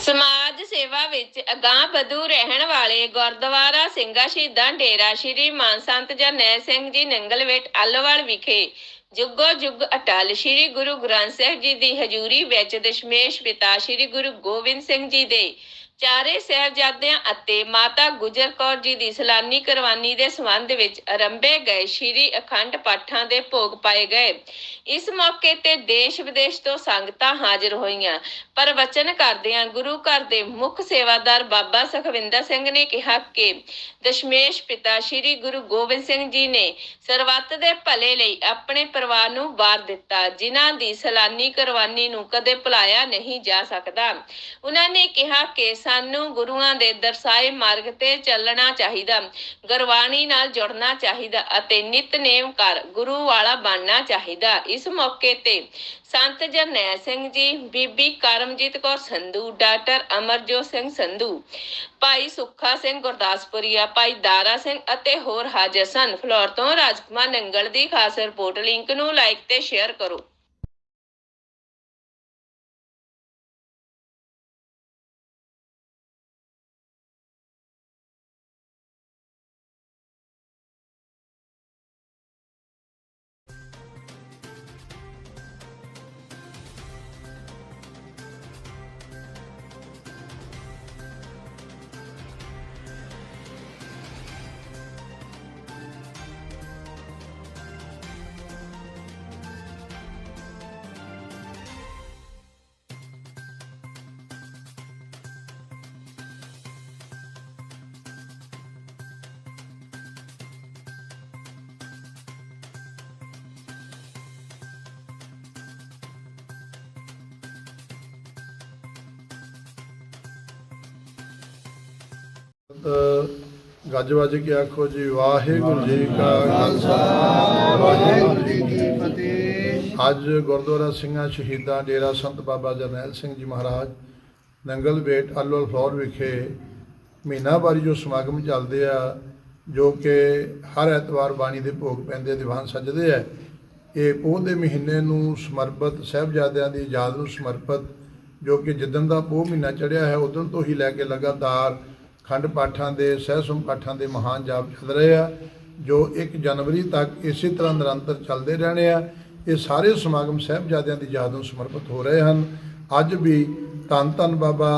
ਸਮਾਜ ਸੇਵਾ ਵਿੱਚ ਅਗਾਂਹ ਵਧੂ ਰਹਿਣ ਵਾਲੇ ਗੁਰਦੁਆਰਾ ਸਿੰਘਾ ਸ਼ਹੀਦਾਂ ਡੇਰਾ ਸ਼੍ਰੀ ਮਾਨ ਸੰਤ ਜਰਨੈਲ ਸਿੰਘ ਜੀ ਨੰਗਲਵੇਟ ਅਲਵਾਲ ਵਿਖੇ ਜੁਗੋ ਜੁਗ ਅਟਲ ਸ਼੍ਰੀ ਗੁਰੂ ਗ੍ਰੰਥ ਸਾਹਿਬ ਜੀ ਦੀ ਹਜ਼ੂਰੀ ਵਿੱਚ ਦਸ਼ਮੇਸ਼ ਪਿਤਾ ਸ਼੍ਰੀ ਗੁਰੂ ਗੋਬਿੰਦ ਸਿੰਘ ਜੀ ਦੇ ਚਾਰੇ ਸਾਹਿਬਜ਼ਾਦਿਆਂ ਅਤੇ ਮਾਤਾ ਗੁਜਰ ਕੌਰ ਜੀ ਦੀ ਸਲਾਨੀ ਕੁਰਬਾਨੀ ਦੇ ਸੰਬੰਧ ਵਿੱਚ ਆਰੰਭੇ ਗਏ ਸ਼੍ਰੀ ਅਖੰਡ ਪਾਠਾਂ ਦੇ ਭੋਗ ਪਾਏ ਗਏ। ਇਸ ਮੌਕੇ ਤੇ ਦੇਸ਼ ਵਿਦੇਸ਼ ਤੋਂ ਸੰਗਤਾਂ ਹਾਜ਼ਰ ਹੋਈਆਂ। ਪਰ ਕਰਦਿਆਂ ਗੁਰੂ ਘਰ ਦੇ ਮੁੱਖ ਸੇਵਾਦਾਰ ਬਾਬਾ ਸੁਖਵਿੰਦਰ ਸਿੰਘ ਨੇ ਕਿਹਾ ਕਿ ਦਸ਼ਮੇਸ਼ ਪਿਤਾ ਸ੍ਰੀ ਗੁਰੂ ਗੋਬਿੰਦ ਸਿੰਘ ਜੀ ਨੇ ਸਰਬੱਤ ਦੇ ਭਲੇ ਲਈ ਆਪਣੇ ਪਰਿਵਾਰ ਨੂੰ ਵਾਰ ਦਿੱਤਾ, ਜਿਨ੍ਹਾਂ ਦੀ ਸਲਾਨੀ ਕੁਰਬਾਨੀ ਨੂੰ ਕਦੇ ਭੁਲਾਇਆ ਨਹੀਂ ਜਾ ਸਕਦਾ। ਉਹਨਾਂ ਨੇ ਕਿਹਾ ਕਿ ਸਾਨੂੰ ਗੁਰੂਆਂ ਦੇ ਦਰਸਾਏ ਮਾਰਗ ਤੇ ਚੱਲਣਾ ਚਾਹੀਦਾ, ਗੁਰਬਾਣੀ ਨਾਲ ਜੁੜਨਾ ਚਾਹੀਦਾ ਅਤੇ ਨਿਤਨੇਮ ਕਰ ਗੁਰੂ ਵਾਲਾ ਬਣਨਾ ਚਾਹੀਦਾ। ਇਸ ਮੌਕੇ ਤੇ ਸੰਤ ਜਰਨੈਲ ਸਿੰਘ ਜੀ, ਬੀਬੀ ਕਰਮਜੀਤ ਕੌਰ ਸੰਧੂ, ਡਾਕਟਰ ਅਮਰਜੋਤ ਸਿੰਘ ਸੰਧੂ, ਭਾਈ ਸੁੱਖਾ ਸਿੰਘ ਗੁਰਦਾਸਪੁਰੀਆ, ਭਾਈ ਦਾਰਾ ਸਿੰਘ ਅਤੇ ਹੋਰ ਹਾਜ਼ਰ ਸਨ। ਫਲੋਰ ਤੋਂ ਰਾਜਕੁਮਾਰ ਨੰਗਲ ਦੀ ਖਾਸ ਰਿਪੋਰਟ ਲਿੰਕ ਨੂੰ ਲਾਈਕ ਤੇ ਸ਼ੇਅਰ ਕਰੋ। ਗੱਜ ਵੱਜ ਕੇ ਆਖੋ ਜੀ ਵਾਹਿਗੁਰੂ ਜੀ ਕਾ ਖਾਲਸਾ। ਵਾਹਿਗੁਰੂ ਜੀ ਕੀ ਫਤਿਹ। ਅੱਜ ਗੁਰਦੁਆਰਾ ਸਿੰਘਾਂ ਸ਼ਹੀਦਾਂ ਡੇਰਾ ਸੰਤ ਬਾਬਾ ਜਰਨੈਲ ਸਿੰਘ ਜੀ ਮਹਾਰਾਜ ਨੰਗਲ ਬੇਟ ਅਲਵਲ ਫਲੌਰ ਵਿਖੇ ਮਹੀਨਾਵਾਰੀ ਜੋ ਸਮਾਗਮ ਚੱਲਦੇ ਆ ਜੋ ਕਿ ਹਰ ਐਤਵਾਰ ਬਾਣੀ ਦੇ ਭੋਗ ਪੈਂਦੇ ਦੀਵਾਨ ਸੱਜਦੇ ਆ ਇਹ ਪੋਹ ਦੇ ਮਹੀਨੇ ਨੂੰ ਸਮਰਪਿਤ ਸਾਹਿਬਜ਼ਾਦਿਆਂ ਦੀ ਯਾਦ ਨੂੰ ਸਮਰਪਿਤ ਜੋ ਕਿ ਜਿੱਦਣ ਦਾ ਪੋਹ ਮਹੀਨਾ ਚੜਿਆ ਹੈ ਉਦੋਂ ਤੋਂ ਹੀ ਲੈ ਕੇ ਲਗਾਤਾਰ ਖੰਡ ਪਾਠਾਂ ਦੇ ਸਹਿਸਮ ਪਾਠਾਂ ਦੇ ਮਹਾਨ ਜਾਪ ਚੱਲ ਰਹੇ ਆ, ਜੋ 1 ਜਨਵਰੀ ਤੱਕ ਇਸੇ ਤਰ੍ਹਾਂ ਨਿਰੰਤਰ ਚੱਲਦੇ ਰਹਿਣੇ ਆ। ਇਹ ਸਾਰੇ ਸਮਾਗਮ ਸਾਹਿਬਜ਼ਾਦਿਆਂ ਦੀ ਯਾਦ ਨੂੰ ਸਮਰਪਿਤ ਹੋ ਰਹੇ ਹਨ। ਅੱਜ ਵੀ ਧੰਨ ਧੰਨ ਬਾਬਾ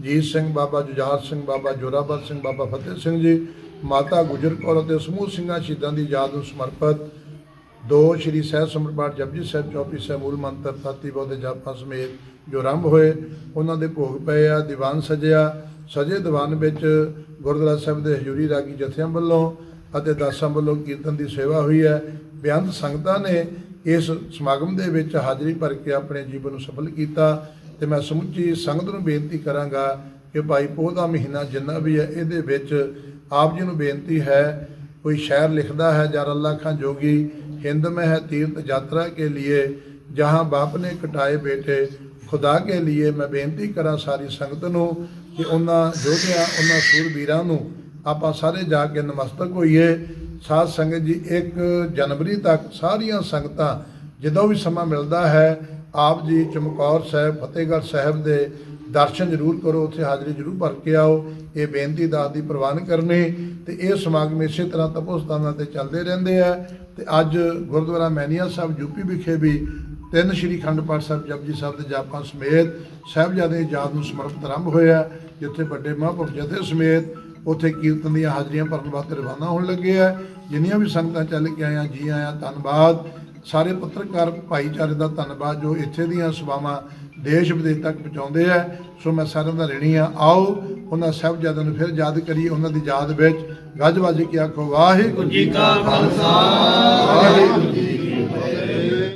ਜੀਤ ਸਿੰਘ, ਬਾਬਾ ਜੁਝਾਰ ਸਿੰਘ, ਬਾਬਾ ਜੋਰਾਵਰ ਸਿੰਘ, ਬਾਬਾ ਫਤਿਹ ਸਿੰਘ ਜੀ, ਮਾਤਾ ਗੁਜਰ ਕੌਰ ਅਤੇ ਸਮੂਹ ਸਿੰਘਾਂ ਸ਼ਹੀਦਾਂ ਦੀ ਯਾਦ ਨੂੰ ਸਮਰਪਿਤ ਦੋ ਸ਼੍ਰੀ ਸਹਿਜ ਸਮਰਪਾਟ ਜਪਜੀ ਸਾਹਿਬ ਚੌਪੀ ਸਾਹਿਬ ਮੂਲ ਮੰਤਰ ਤਾਤੀ ਬੋਧੇ ਜਾਪਾਂ ਸਮੇਤ ਜੋ ਆਰੰਭ ਹੋਏ, ਉਹਨਾਂ ਦੇ ਭੋਗ ਪਏ ਆ, ਦੀਵਾਨ ਸਜਿਆ ਸਜੇ ਦੀਵਾਨ ਵਿੱਚ ਗੁਰਦੁਆਰਾ ਸਾਹਿਬ ਦੇ ਹਜ਼ੂਰੀ ਰਾਗੀ ਜਥਿਆਂ ਵੱਲੋਂ ਅਤੇ ਦਾਸਾਂ ਵੱਲੋਂ ਕੀਰਤਨ ਦੀ ਸੇਵਾ ਹੋਈ ਹੈ। ਬਿਆੰਤ ਸੰਗਤਾਂ ਨੇ ਇਸ ਸਮਾਗਮ ਦੇ ਵਿੱਚ ਹਾਜ਼ਰੀ ਭਰ ਕੇ ਆਪਣੇ ਜੀਵਨ ਨੂੰ ਸਫਲ ਕੀਤਾ ਤੇ ਮੈਂ ਸਮੁੱਚੀ ਸੰਗਤ ਨੂੰ ਬੇਨਤੀ ਕਰਾਂਗਾ ਕਿ ਭਾਈ ਪੋਹ ਦਾ ਮਹੀਨਾ ਜਿੰਨਾ ਵੀ ਹੈ, ਇਹਦੇ ਵਿੱਚ ਆਪ ਜੀ ਨੂੰ ਬੇਨਤੀ ਹੈ, ਕੋਈ ਸ਼ਾਇਰ ਲਿਖਦਾ ਹੈ, ਜਾਂ ਰੱਲਾ ਖਾਂ ਜੋਗੀ ਹਿੰਦ ਮਹਿ ਤੀਰਥ ਯਾਤਰਾ ਕੇ ਲਈ जहां बाप ने कटाए बेटे खुदा के लिए ਮੈਂ ਬੇਨਤੀ ਕਰਾਂ ਸਾਰੀ ਸੰਗਤ ਨੂੰ ਕਿ ਉਹਨਾਂ ਯੋਧਿਆਂ ਉਹਨਾਂ ਸੂਰਬੀਰਾਂ ਨੂੰ ਆਪਾਂ ਸਾਰੇ ਜਾ ਕੇ ਨਮਸਤਕ ਹੋਈਏ ਸਾਧ ਸੰਗਤ ਜੀ 1 ਜਨਵਰੀ ਤੱਕ ਸਾਰੀਆਂ ਸੰਗਤਾਂ ਜਦੋਂ ਵੀ ਸਮਾਂ ਮਿਲਦਾ ਹੈ ਆਪ ਜੀ ਚਮਕੌਰ ਸਾਹਿਬ ਫਤਿਹਗੜ੍ਹ ਸਾਹਿਬ ਦੇ ਦਰਸ਼ਨ ਜ਼ਰੂਰ ਕਰੋ ਉੱਥੇ ਹਾਜ਼ਰੀ ਜ਼ਰੂਰ ਭਰ ਕੇ ਆਓ ਇਹ ਬੇਨਤੀ ਦਾਸ ਦੀ ਪ੍ਰਵਾਨ ਕਰਨੀ ਤੇ ਇਹ ਸਮਾਗਮ ਇਸੇ ਤਰ੍ਹਾਂ ਤਪੋਸਤਾਨਾਂ ਤੇ ਚੱਲਦੇ ਰਹਿੰਦੇ ਆ ਤੇ ਅੱਜ ਗੁਰਦੁਆਰਾ ਮੈਨੀਆ ਸਾਹਿਬ ਯੂਪੀ ਵਿਖੇ ਵੀ ਤਿੰਨ ਸ਼੍ਰੀ ਖੰਡ ਪਾਠ ਸਾਹਿਬ ਜਪਜੀ ਸਾਹਿਬ ਦੇ ਜਾਪਾਂ ਸਮੇਤ ਸਾਹਿਬਜ਼ਾਦੇ ਦੀ ਯਾਦ ਨੂੰ ਸਮਰਪਿਤ ਆਰੰਭ ਹੋਇਆ, ਜਿੱਥੇ ਵੱਡੇ ਮਹਾਂਪੁਰਖ ਜਥੇ ਸਮੇਤ ਉੱਥੇ ਕੀਰਤਨ ਦੀਆਂ ਹਾਜ਼ਰੀਆਂ ਭਰਨ ਵਾਸਤੇ ਰਵਾਨਾ ਹੋਣ ਲੱਗੇ ਆ। ਜਿੰਨੀਆਂ ਵੀ ਸੰਗਤਾਂ ਚੱਲ ਕੇ ਆਇਆ ਜੀ ਆਇਆ, ਧੰਨਵਾਦ। ਸਾਰੇ ਪੱਤਰਕਾਰ, ਭਾਈਚਾਰੇ ਦਾ ਧੰਨਵਾਦ ਜੋ ਇੱਥੇ ਦੀਆਂ ਸੇਵਾਵਾਂ ਦੇਸ਼ ਵਿਦੇਸ਼ ਤੱਕ ਪਹੁੰਚਾਉਂਦੇ ਆ। ਸੋ ਮੈਂ ਸਾਰਿਆਂ ਦਾ ਰਣੀ ਆ। ਆਓ, ਉਹਨਾਂ ਸਾਹਿਬਜ਼ਾਦਿਆਂ ਨੂੰ ਫਿਰ ਯਾਦ ਕਰੀਏ, ਉਹਨਾਂ ਦੀ ਯਾਦ ਵਿੱਚ ਗੱਜ ਵੱਜ ਕੇ ਆਖੋ, ਵਾਹਿਗੁਰੂ ਜੀ ਕਾ ਖਾਲਸਾ। ਵਾਹਿਗੁਰੂ ਜੀ